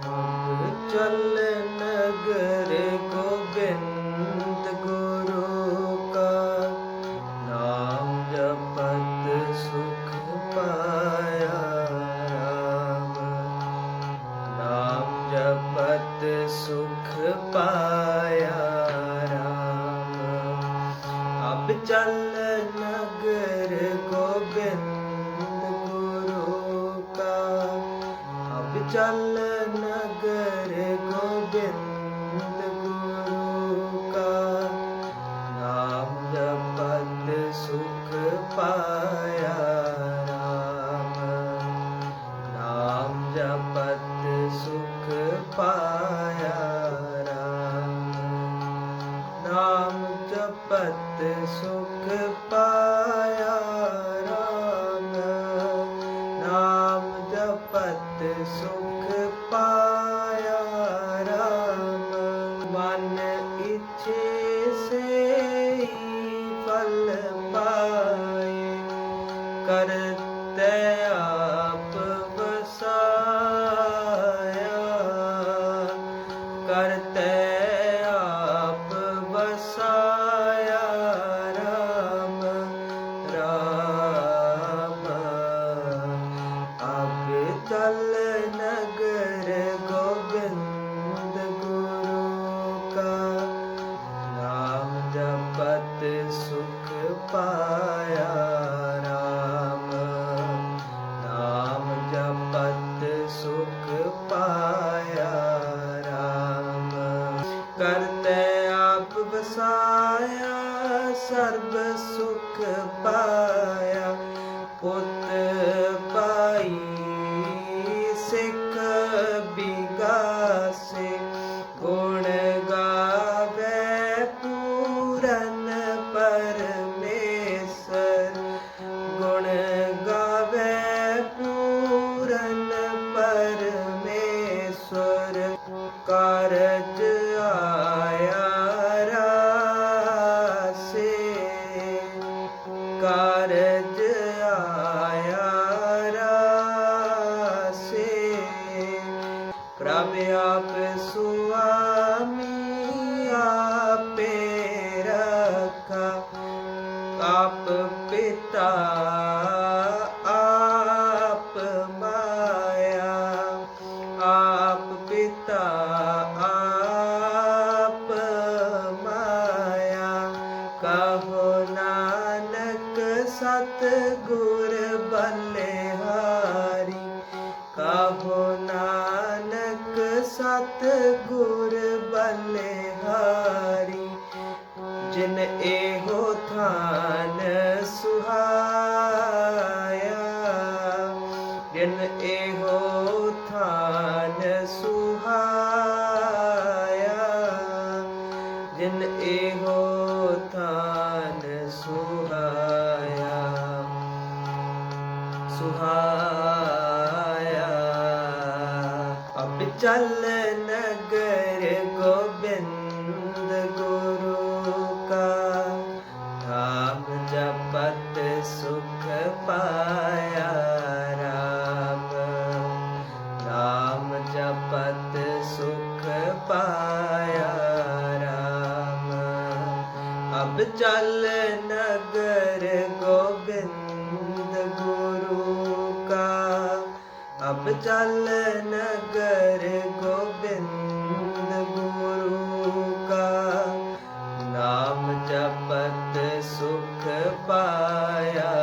अब चल नगर गोविंद गुरु का नाम जपत सुख पाया राम नाम जपत सुख पाया राम अब चल नगर गोविंद गुरु का अब चल ਜਪਤ ਸੁਖ ਪਾਇਆ ਰਾਮ। ਨਾਮ ਜਪਤ ਸੁਖ ਪਾਇਆ ਰਾਮ। ਨਾਮ ਜਪਤ ਸੁਖ ਪਾਇਆ ਕਰਤੈ ਆਪ ਵਸਾਇਆ ਸਰਬ ਸੁਖ ਪਾਇਆ। ਪੁੱਤ ਪਾਈ ਸਿੱਖ ਬਿਗਾਸੇ ਗੁਣ ਗਾਵੇ ਪੂਰਨ ਪ੍ਰਭ ਆਪ ਸੁਆਮੀ ਆਪੇ ਰਖਾ, ਆਪ ਪਿਤਾ ਆਪ ਮਾਇਆ, ਆਪ ਪਿਤਾ ਆਪ ਮਾਇਆ। ਕਹੋ ਨਾਨਕ ਸਤ ਗੁਰ ਬਲੇ ਨਾਨਕ ਸਤਿਗੁਰ ਬਲਿਹਾਰੀ, ਜਿਨ ਇਹੋ ਥਾਨ ਸੁਹਾਇਆ। ਜਿਨ ਇਹੋ ਥਾਨ ਸੁਹਾਇਆ। ਜਿਨ ਇਹੋ ਥਾਨ ਸੁਹਾਇਆ। ਸੁਹਾਇਆ ਅਬ ਚੱਲ ਨਗਰ ਗੋਬਿੰਦ ਗੁਰੂ ਕਾ। ਨਾਮ ਜਪਤ ਸੁਖ ਪਾਇਆ ਰਾਮ। ਨਾਮ ਜਪਤ ਸੁਖ ਪਾਇਆ ਰਾਮ। ਅਬ ਚੱਲ ਨਗਰ ਅਬ ਚੱਲ ਨਗਰ ਗੋਬਿੰਦ ਗੁਰੂ ਕਾ, ਨਾਮ ਜਪਤ ਸੁਖ ਪਾਇਆ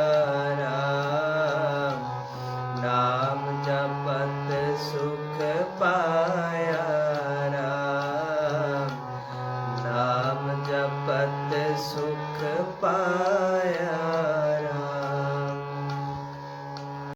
ਰਾਮ। ਨਾਮ ਜਪਤ ਸੁਖ ਪਾਇਆ ਰਾਮ। ਨਾਮ ਜਪਤ ਸੁਖ ਪਾਇਆ